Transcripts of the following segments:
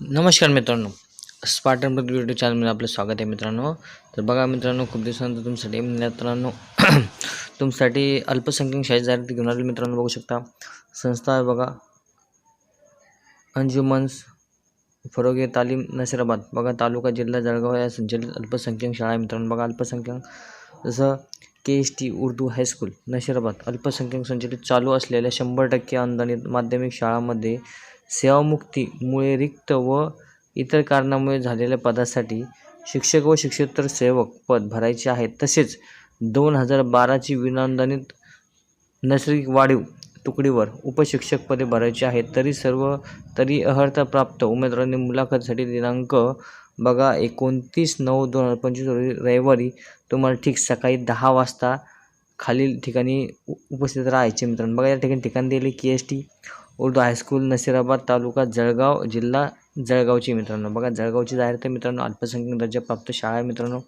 नमस्कार मित्रांनो. स्पार्टन प्रति यूट्यूब चॅनलमध्ये आपलं स्वागत आहे मित्रांनो. तर बघा मित्रांनो खूप दिवसानंतर तुमच्यासाठी मित्रांनो तुमच्यासाठी अल्पसंख्याक शाळेत जाहिरात घेऊन आले मित्रांनो बघू शकता. संस्था आहे बघा. अंजुमन्स फरोगे तालीम नसिराबाद. बघा तालुका जिल्हा जळगाव या संचलित अल्पसंख्याक शाळा आहे मित्रांनो. बघा अल्पसंख्याक. जसं K S T Urdu high school Nashirabad अल्पसंख्याक संचलित चालू असलेल्या शंभर टक्के अनुदानित माध्यमिक शाळामध्ये सेवामुक्तीमुळे रिक्त व इतर कारणामुळे झालेल्या पदासाठी शिक्षक व शिक्षकेतर सेवक पद भरायचे आहे. तसेच दोन हजार बाराची विनानुदानित नैसर्गिक वाढीव तुकडीवर उपशिक्षक पदे भरायची आहेत. तरी सर्व तरी अर्हताप्राप्त उमेदवारांनी मुलाखतीसाठी दिनांक बघा एकोणतीस नऊ दोन हजार पंचवीस रोजी रविवारी तुम्हाला ठीक सकाळी दहा वाजता खालील ठिकाणी उपस्थित राहायचे मित्रांनो. बघा या ठिकाणी ठिकाण दिले K S T Urdu high school Nasirabad taluka Jalgaon जिल्हा जळगावची मित्रांनो. बघा जळगावची जाहीर तर मित्रांनो अल्पसंख्याक दर्जाप्राप्त शाळा आहे मित्रांनो.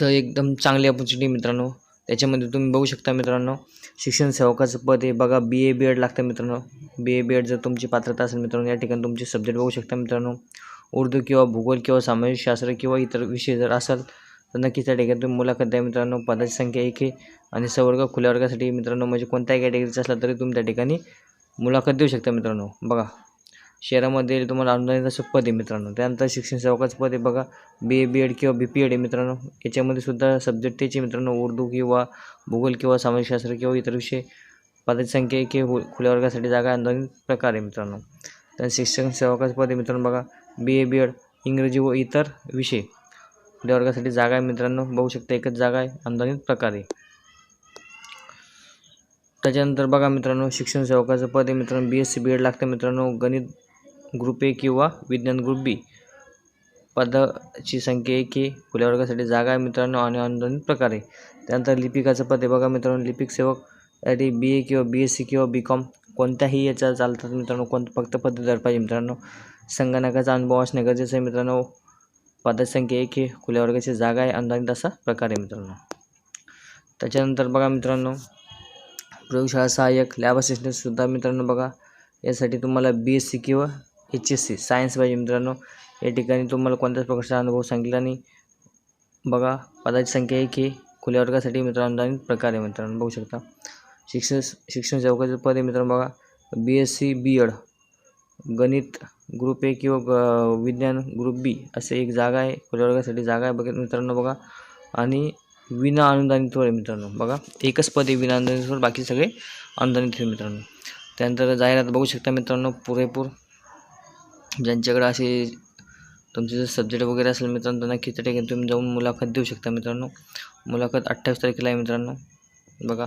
तर एकदम चांगली ऑपॉर्च्युनिटी मित्रांनो. त्याच्यामध्ये तुम्ही बघू शकता मित्रांनो शिक्षण सेवकाचं पद हे बघा बी ए बी एड लागतं मित्रांनो. बी ए बी एड जर तुमची पात्रता असेल मित्रांनो या ठिकाणी तुमचे सब्जेक्ट बघू शकता मित्रांनो. उर्दू किंवा भूगोल किंवा सामाजिक शास्त्र किंवा इतर विषय जर असेल तर नक्कीच त्या ठिकाणी तुम्ही मुलाखत द्या मित्रांनो. पदाची संख्या एक आहे आणि सवर्ग खुल्या वर्गासाठी मित्रांनो म्हणजे कोणत्याही कॅटेगरीचा असला तरी तुम्ही त्या ठिकाणी मुलाखत देऊ शकता मित्रांनो. बघा शहरामध्ये तुम्हाला अनुदानित असं पद आहे मित्रांनो. त्यानंतर शिक्षण सेवकाचं पद आहे बघा बी ए बी एड किंवा बी पी एड आहे मित्रांनो. याच्यामध्ये सुद्धा सब्जेक्ट त्याचे मित्रांनो उर्दू किंवा भूगोल किंवा सामाजिकशास्त्र किंवा इतर विषय पदाची संख्या एक खुल्या वर्गासाठी जागा अनुदानित प्रकार आहे मित्रांनो. तर शिक्षण सेवकाचं पद आहे मित्रांनो बघा बी ए बी एड इंग्रजी व इतर विषय. खुल्या वर्गासाठी जागा आहे मित्रांनो. बघू शकता एकच जागा आहे. अनुदानित प्रकार. आहे त्याच्यानंतर बघा मित्रांनो शिक्षण सेवकाचं पद आहे मित्रांनो. B S C B Ed लागतं मित्रांनो. गणित ग्रुप ए किंवा विज्ञान ग्रुप बी पदाची संख्या एक आहे. खुल्या वर्गासाठी जागा आहे मित्रांनो आणि अनुदानित प्रकार. आहे त्यानंतर लिपिकाचं पद आहे. बघा मित्रांनो लिपिक सेवक यासाठी बी ए किंवा बी एस सी किंवा बी कॉम कोणत्याही याच्या चालतात मित्रांनो. कोणतं फक्त पदवीधर पाहिजे मित्रांनो. संगणकाचा अनुभव असणे गरजेचं आहे मित्रांनो. पदाची संख्या एक आहे खुल्या वर्गाची जागा आहे. अनुदानित असा प्रकार आहे मित्रांनो. त्याच्यानंतर बघा मित्रांनो प्रयोगशाळा सहाय्यक लॅब असिस्टंटसुद्धा मित्रांनो बघा यासाठी तुम्हाला बी एस सी किंवा एच एस सी सायन्स पाहिजे मित्रांनो. या ठिकाणी तुम्हाला कोणत्याच प्रकारचा अनुभव सांगितला नाही. बघा पदाची संख्या एक आहे खुल्या वर्गासाठी मित्रांनो अनुदानित प्रकार आहे मित्रांनो. बघू शकता. शिक्षण शिक्षण चौकाचे पद आहे मित्रांनो बघा. B S C B Ed गणित ग्रुप ए किंवा ग विज्ञान ग्रुप बी असे एक जागा आहे. खुल्या वर्गासाठी जागा आहे. बघा मित्रांनो बघा. आणि विना अनुदानित आहे मित्रांनो बघा. एकच पद आहे विना अनुदानितवर बाकी सगळे अनुदानित आहे मित्रांनो. त्यानंतर जाहिरात बघू शकता मित्रांनो पुरेपूर. ज्यांच्याकडे असे तुमचे जर सब्जेक्ट वगैरे असेल मित्रांनो त्यांना नक्कीच त्या ठिकाणी तुम्ही जाऊन मुलाखत देऊ शकता मित्रांनो. मुलाखत अठ्ठावीस तारखेला आहे मित्रांनो. बघा.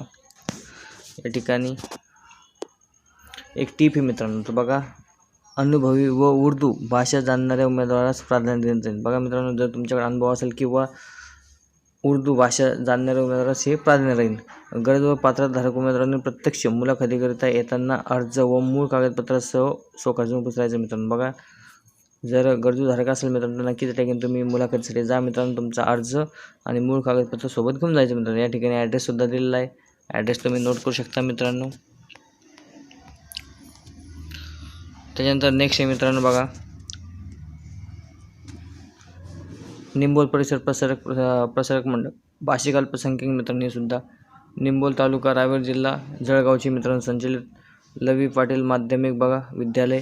या ठिकाणी एक टीप आहे मित्रांनो तर बघा. अनुभवी व उर्दू भाषा जाणणाऱ्या उमेदवारास प्राधान्य देण्यात येईल बघा मित्रांनो जर तुमच्याकडे अनुभव असेल किंवा उर्दू भाषा जाणणाऱ्या उमेदवारास हे प्राधान्य राहील. गरज व पात्रधारक उमेदवारांनी प्रत्यक्ष मुलाखतीकरिता येताना अर्ज व मूळ कागदपत्रासह स्वकाजून उपस्थित राहायचं मित्रांनो. बघा जर गरजूधारक असेल मित्रांनो नक्की त्या ठिकाणी तुम्ही मुलाखतीसाठी जा मित्रांनो तुमचा अर्ज आणि मूळ कागदपत्र सोबत घेऊन जायचं मित्रांनो. या ठिकाणी ॲड्रेससुद्धा दिलेला आहे. ॲड्रेस तुम्ही नोट करू शकता मित्रांनो. त्याच्यानंतर नेक्स्ट आहे मित्रांनो बघा. निंबोल परिसर प्रसारक प्रसारक मंडळ. भाषिक अल्पसंख्याक मित्रांनी सुद्धा. निंबोल तालुका रायगड जिल्हा जळगावचे मित्रांनो संचलित. लवी पाटील माध्यमिक बघा विद्यालय.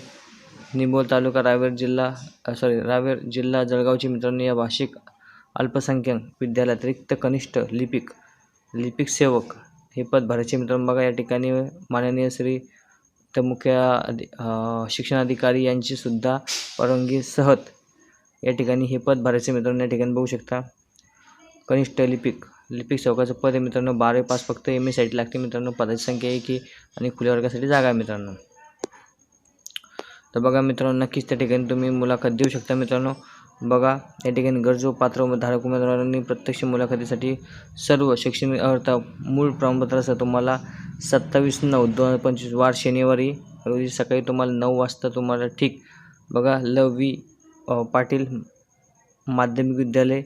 निंबोल तालुका रायगड जिल्हा सॉरी रायगड जिल्हा जळगावचे मित्रांनो या भाषिक अल्पसंख्याक विद्यालयात रिक्त कनिष्ठ लिपिक लिपिक सेवक हे पद भरायचे मित्रांनो बघा. या ठिकाणी माननीय श्री तर मुख्य अधि शिक्षणाधिकारी यांचीसुद्धा परवानगी सहत या ठिकाणी हे पद भरायचे मित्रांनो या ठिकाणी बघू शकता. कनिष्ठ लिपिक लिपिक चौकाचं पद आहे. मित्रांनो बारावी पास फक्त एम एसाठी लागते. मित्रांनो पदाची संख्या एक आहे आणि खुल्या वर्गासाठी जागा आहे. मित्रांनो तर बघा मित्रांनो नक्कीच त्या ठिकाणी तुम्ही मुलाखत देऊ शकता. मित्रांनो बघा या ठिकाणी गरजू पात्र धारक उमेदवारांनी प्रत्यक्ष मुलाखतीसाठी सर्व शैक्षणिक अर्थ मूळ प्रमाणपत्रासह तुम्हाला सत्तावीस नऊ दोन हजार पंचवीस वार शनिवारी रोजी सकाळी तुम्हाला नऊ वाजता तुम्हाला ठीक बघा ल. वी. पाटील माध्यमिक विद्यालय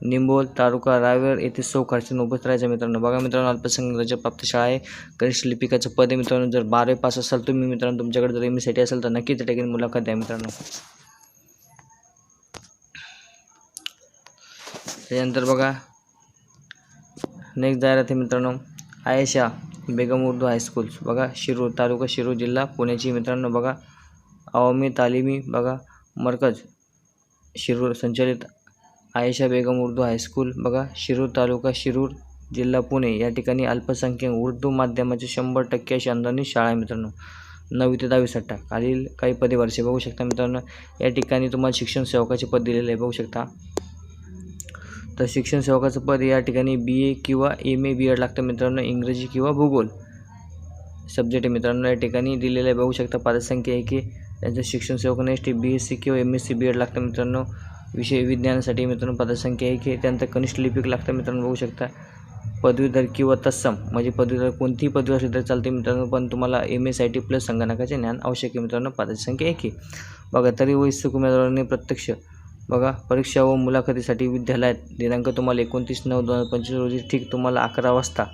निंबोल तालुका रावेर येथे सौ खर्चून उपस्थित राहायचं मित्रांनो. बघा मित्रांनो अल्पसंख्याक प्राप्त शाळा आहे. कनिष्ठ लिपिकाचं पद आहे मित्रांनो. जर बारावी पास असाल तुम्ही मित्रांनो तुमच्याकडे जर एमसाठी असेल तर नक्कीच त्या ठिकाणी मुलाखत द्या मित्रांनो. त्याच्यानंतर बघा नेक्स्ट जाहिरात आहे मित्रांनो. आयशा. बेगम उर्दू हायस्कूल बघा शिरूर तालुका शिरूर जिल्हा पुण्याची मित्रांनो बघा अवामी तालिमी बघा मरकज शिरूर संचलित आयशा बेगम उर्दू हायस्कूल बघा शिरूर तालुका शिरूर जिल्हा पुणे. या ठिकाणी अल्पसंख्याक उर्दू माध्यमाची शंभर टक्के अशी अनुदानित शाळा आहे मित्रांनो. नववी ते दहावी सट्टा. खालील काही पदे वर्षे बघू शकता मित्रांनो. या ठिकाणी तुम्हाला शिक्षण सेवकाचे पद दिलेले आहे. बघू शकता. तर शिक्षण सेवकाचं पद या ठिकाणी बी ए किंवा एम ए बी एड लागतं मित्रांनो इंग्रजी किंवा भूगोल. सब्जेक्ट मित्रांनो या ठिकाणी दिलेलं आहे. बघू शकता पदसंख्या एक आहे त्यांचं शिक्षण सेवक नेक्स्ट बी एस सी किंवा M S C B Ed लागतं मित्रांनो. विषय विज्ञानासाठी मित्रांनो पदसंख्या एक आहे त्यानंतर कनिष्ठ लिपिक लागतं मित्रांनो बघू शकता. पदवीधर किंवा तत्सम म्हणजे पदवीधर कोणतीही पदवी असली तर चालते मित्रांनो पण तुम्हाला M S I T plus संगणकाचे ज्ञान आवश्यक आहे मित्रांनो पदाची संख्या एक आहे बघा तरी वैश्विक उमेदवारांनी प्रत्यक्ष बघा परीक्षा व मुलाखतीसाठी विद्यालयात दिनांक तुम्हाला एकोणतीस नऊ दोन हजार पंचवीस रोजी ठीक तुम्हाला अकरा वाजता.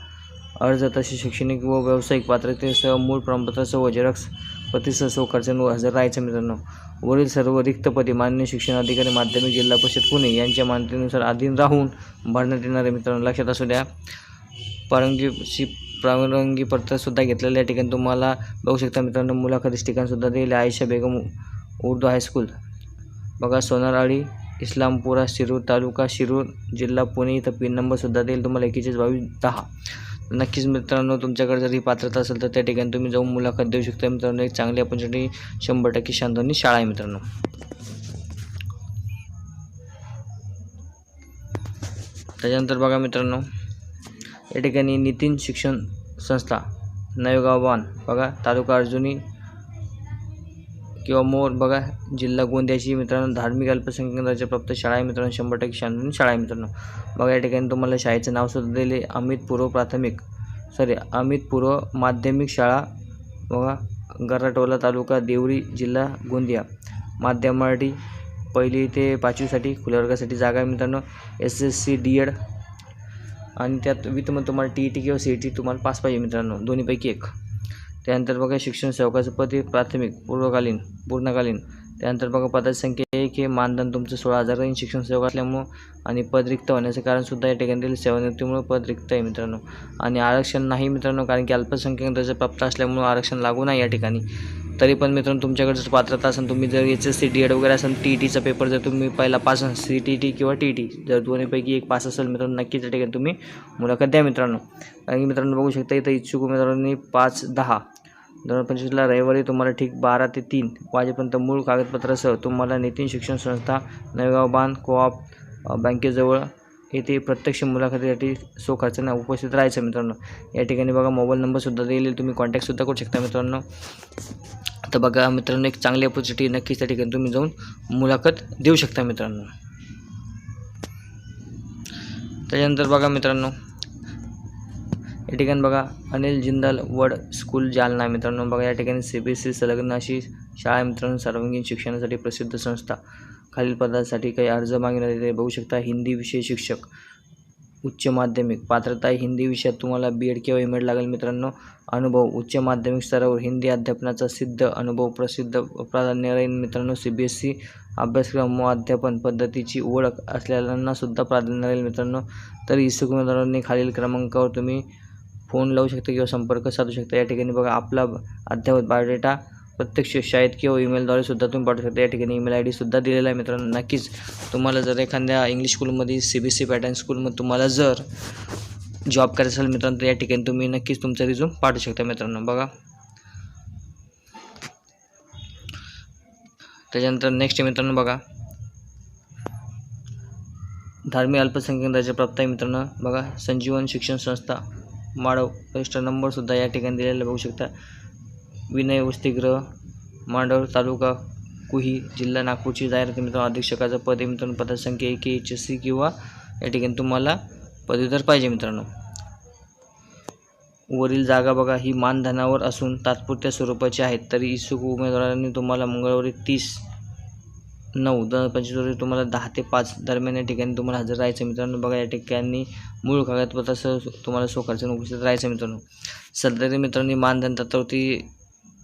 अर्ज तसे शैक्षणिक व व्यावसायिक पात्रतेसह मूळ प्रमाणपत्रासह व झेरॉक्स प्रतिसाद खर्चांवर हजर राहायचं मित्रांनो. वरील सर्व रिक्त पदे मान्य शिक्षण अधिकारी माध्यमिक जिल्हा परिषद पुणे यांच्या मान्यतेनुसार अधीन राहून भरण्यात येणारे मित्रांनो लक्षात असू द्या. परवानगीची परवानगी पत्रसुद्धा घेतलेलं या ठिकाणी तुम्हाला बघू शकता मित्रांनो मुलाखतीस ठिकाणसुद्धा दिले आयशा बेगम उर्दू हायस्कूल. बघा सोनारआळी इस्लामपुरा शिरूर तालुका शिरूर जिल्हा पुणे इथं पिन नंबरसुद्धा देईल तुम्हाला एकेचाळीस बावीस दहा. नक्कीच मित्रांनो तुमच्याकडे जर ही पात्रता असेल तर त्या ठिकाणी तुम्ही जाऊन मुलाखत देऊ शकता. मित्रांनो एक चांगली ऑपॉर्च्युनिटी शंभर टक्के शांतनी शाळा आहे मित्रांनो. त्याच्यानंतर बघा मित्रांनो या ठिकाणी नितीन शिक्षण संस्था नवेगावबान बघा तालुका अर्जुनी किंवा मोर बघा जिल्हा गोंदियाची मित्रांनो धार्मिक अल्पसंख्याक दर्जाप्राप्त शाळा आहे मित्रांनो शंभर टक्के शांतनी शाळा आहे मित्रांनो. बघा या ठिकाणी तुम्हाला शाळेचं नावसुद्धा दिले अमित पूर्व प्राथमिक. सॉरी अमित पूर्व माध्यमिक शाळा बघा गराटोला तालुका देवरी जिल्हा गोंदिया. माध्यम मराठी पहिली ते पाचवीसाठी खुल्या वर्गासाठी जागा आहे मित्रांनो S S C D Ed आणि त्यात वित्तमध्ये तुम्हाला टी ई टी किंवा सी ई टी तुम्हाला पास पाहिजे मित्रांनो दोन्हीपैकी एक. त्यानंतर बघा शिक्षण सेवकाचं पद हे प्राथमिक पूर्वकालीन पूर्णकालीन. त्यानंतर बघा पदाची संख्या एक हे मानधन तुमचं सोळा हजार राहील शिक्षण सेवक असल्यामुळं आणि पद रिक्त होण्याचं कारणसुद्धा या ठिकाणी दिलं सेवानिवृत्तीमुळं पद रिक्त आहे मित्रांनो. आणि आरक्षण नाही मित्रांनो कारण की अल्पसंख्याक दर्जा प्राप्त असल्यामुळं आरक्षण लागू नाही या ठिकाणी. तरी पण मित्रांनो तुमच्याकडे जर पात्रता असेल तुम्ही जर H S C D Ed वगैरे असेल टी टीचा पेपर जर तुम्ही पहिला पास असेल सी टी टी किंवा टी टी जर दोन्हीपैकी एक पास असेल मित्रांनो नक्कीच त्या ठिकाणी तुम्ही मुलाखत द्या मित्रांनो. कारण की मित्रांनो बघू शकता इथं इच्छुक उमेदवारांनी पाच दहा दोन पंचवीसला रविवारी तुम्हाला ठीक बारा ते तीन वाजेपर्यंत मूळ कागदपत्रासह तुम्हाला नितीन शिक्षण संस्था नवेगाव बांध कोऑप बँकेजवळ येथे प्रत्यक्ष मुलाखतीसाठी सो खर्चाने उपस्थित राहायचं मित्रांनो. या ठिकाणी बघा मोबाईल नंबरसुद्धा दिलेले तुम्ही कॉन्टॅक्टसुद्धा करू शकता मित्रांनो. तर बघा मित्रांनो एक चांगली ऑपॉर्च्युनिटी नक्कीच त्या ठिकाणी तुम्ही जाऊन मुलाखत देऊ शकता मित्रांनो. त्याच्यानंतर बघा मित्रांनो या ठिकाणी बघा अनिल जिंदाल वड स्कूल जालना. मित्रांनो बघा या ठिकाणी सी बी एस सी संलग्न अशी शाळा मित्रांनो सर्वांगीण शिक्षणासाठी प्रसिद्ध संस्था. खालील पदासाठी काही अर्ज मागण्यात येते बघू शकता हिंदी विषय शिक्षक उच्च माध्यमिक. पात्रता आहे हिंदी विषयात. तुम्हाला बी एड किंवा एम एड लागेल मित्रांनो. अनुभव उच्च माध्यमिक स्तरावर हिंदी अध्यापनाचा सिद्ध अनुभव प्रसिद्ध प्राधान्य राहील मित्रांनो. सी बी एस सी अभ्यासक्रम व अध्यापन पद्धतीची ओळख असलेल्यांना सुद्धा प्राधान्य राहील मित्रांनो. तर इच्छुक उमेदवारांनी खालील क्रमांकावर तुम्ही फोन लावू शकता किंवा संपर्क साधू शकता. या ठिकाणी बघा आपला अद्ययावत बायोडेटा प्रत्यक्ष शाळेत किंवा ईमेलद्वारे सुद्धा तुम्ही पाठवू शकता. या ठिकाणी ईमेल आय डीसुद्धा दिलेला आहे मित्रांनो. नक्कीच तुम्हाला जर एखाद्या इंग्लिश स्कूलमध्ये सी बी सी पॅटर्न स्कूलमध्ये तुम्हाला जर जॉब करायचं असेल मित्रांनो तर या ठिकाणी तुम्ही नक्कीच तुमचा रिझ्यूम पाठवू शकता मित्रांनो. बघा. त्याच्यानंतर नेक्स्ट मित्रांनो बघा. धार्मिक अल्पसंख्याक दर्जा प्राप्त आहे मित्रांनो. बघा संजीवन शिक्षण संस्था. माडव रजिस्टर नंबरसुद्धा या ठिकाणी दिलेला बघू शकता. विनय वसतिगृह मांडव तालुका कुही जिल्हा नागपूरची जाहिरात मित्रांनो. अधीक्षकाचं पद आहे मित्रांनो पदसंख्या संख्या एक एच एस सी किंवा या ठिकाणी तुम्हाला पदवीधर पाहिजे मित्रांनो. वरील जागा बघा ही मानधनावर असून तात्पुरत्या स्वरूपाची आहेत तरी इच्छुक उमेदवारांनी तुम्हाला मंगळवारी तीस नऊ दोन हजार पंचवीस तुम्हाला दहा ते पाच दरम्यान या ठिकाणी तुम्हाला हजर राहायचं मित्रांनो. बघा या ठिकाणी मूळ कागदपत्रासह तुम्हाला स्वखर्चाने उपस्थित राहायचं मित्रांनो. सध्या मित्रांनी मानधन तत्वती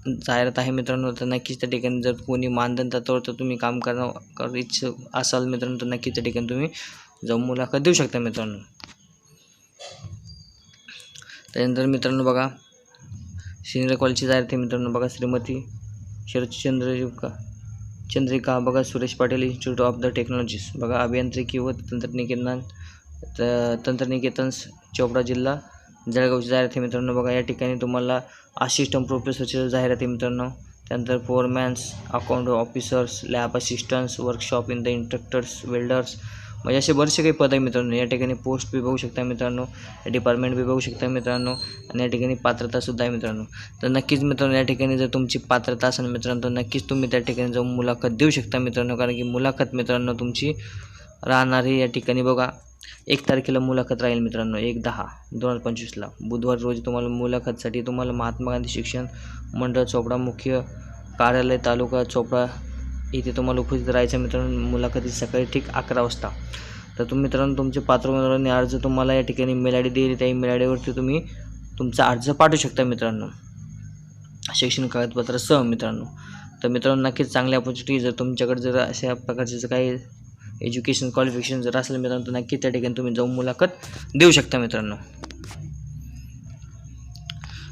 जाहिरात आहे मित्रांनो तर नक्कीच त्या ठिकाणी जर कोणी मानधन तत्वावर तर तुम्ही काम करणं कर इच्छुक असाल मित्रांनो तर नक्कीच त्या ठिकाणी तुम्ही जाऊन मुलाखत देऊ शकता मित्रांनो. त्यानंतर मित्रांनो बघा सिनियर कॉलेजची जाहिरात आहे मित्रांनो. बघा श्रीमती शरदचंद्र चंद्रिका बघा Suresh Patil institute of the technologies बघा अभियांत्रिकी व तंत्रनिकेतन त- तंत्रनिकेतन चोपडा जिल्हा जळगावची जाहिरात आहे मित्रांनो बघा या ठिकाणी तुम्हाला असिस्टंट प्रोफेसरची जाहिरात आहे मित्रांनो त्यानंतर foremans account officers lab assistants workshop in the instructors welders म्हणजे असे बरेचसे काही पद आहे मित्रांनो. या ठिकाणी पोस्ट बी बघू शकता मित्रांनो. डिपार्टमेंट बी बघू शकता मित्रांनो. आणि या ठिकाणी पात्रतासुद्धा आहे मित्रांनो. तर नक्कीच मित्रांनो या ठिकाणी जर तुमची पात्रता असेल मित्रांनो तर नक्कीच तुम्ही त्या ठिकाणी जाऊन मुलाखत देऊ शकता मित्रांनो. कारण की मुलाखत मित्रांनो तुमची राहणार आहे या ठिकाणी बघा. एक तारखेला मुलाखत राहील मित्रांनो एक दहा दोन हजार पंचवीसला बुधवार रोजी तुम्हाला मुलाखतसाठी तुम्हाला महात्मा गांधी शिक्षण मंडळ चोपडा मुख्य कार्यालय तालुका चोपडा इथे तुम्हाला उपस्थित राहायचं मित्रांनो. मुलाखती सकाळी ठीक अकरा वाजता. तर तुम्ही मित्रांनो तुमचे पात्र उमेदवारांनी अर्ज तुम्हाला या ठिकाणी ईमेल आय डी दिली त्या ईमेल आय डीवरती तुम्ही तुमचा अर्ज पाठवू शकता मित्रांनो. शैक्षणिक कागदपत्रासह मित्रांनो. तर मित्रांनो नक्कीच चांगली अपॉर्च्युनिटी जर तुमच्याकडे जर अशा प्रकारचे जर काही एज्युकेशन क्वालिफिकेशन जर असलं मित्रांनो तर नक्की त्या ठिकाणी तुम्ही जाऊन मुलाखत देऊ शकता मित्रांनो.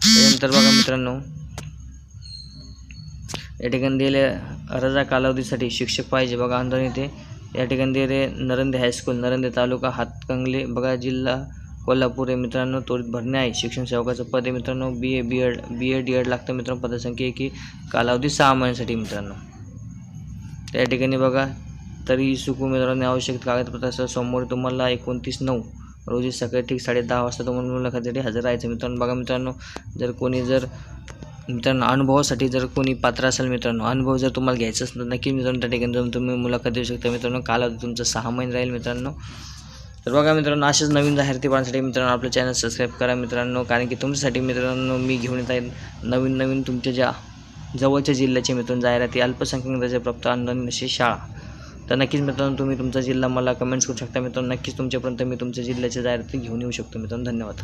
त्यानंतर बघा मित्रांनो या ठिकाणी दिले रजा कालावधीसाठी शिक्षक पाहिजे बघा आंदोलन येथे या ठिकाणी दिले नरंदे हायस्कूल नरंदे तालुका हातकंगले. बघा जिल्हा कोल्हापूर आहे मित्रांनो त्वरित भरणे आहे. शिक्षण सेवकाचं पद आहे मित्रांनो B A B Ed B Ed D Ed लागतं मित्रांनो पदसंख्या की कालावधी सहा महिन्यासाठी मित्रांनो. त्या ठिकाणी बघा तरी सुकू उमेदवारांनी आवश्यक कागदपत्रासह सोमवारी तुम्हाला एकोणतीस नऊ रोजी सकाळी ठीक साडे दहा वाजता तुम्हाला मुलाखतीसाठी हजर राहायचं मित्रांनो. बघा मित्रांनो जर कोणी जर मित्रांनो अनुभवासाठी जर कोणी पात्र असेल मित्रांनो अनुभव जर तुम्हाला घ्यायचा असेल तर नक्की मित्रांनो त्या ठिकाणी जाऊन तुम्ही मुलाखत देऊ शकता. मित्रांनो कालावधी तुमचं सहा महिने राहील मित्रांनो. तर बघा मित्रांनो अशाच नवीन जाहिराती पाहण्यासाठी मित्रांनो आपलं चॅनल सबस्क्राईब करा मित्रांनो कारण की तुमच्यासाठी मित्रांनो मी घेऊन येत आहे नवीन नवीन तुमच्या ज्या जवळच्या जिल्ह्याचे मित्रांनो जाहिराती अल्पसंख्याक दर्जाप्राप्त अनुदान अशी शाळा. तर नक्कीच मित्रांनो तुम्ही तुमचा जिल्हा मला कमेंट्स करू शकता. मित्रांनो नक्कीच तुमच्यापर्यंत मी तुमच्या जिल्ह्याच्या जाहिराती घेऊन येऊ शकतो. मित्रांनो धन्यवाद.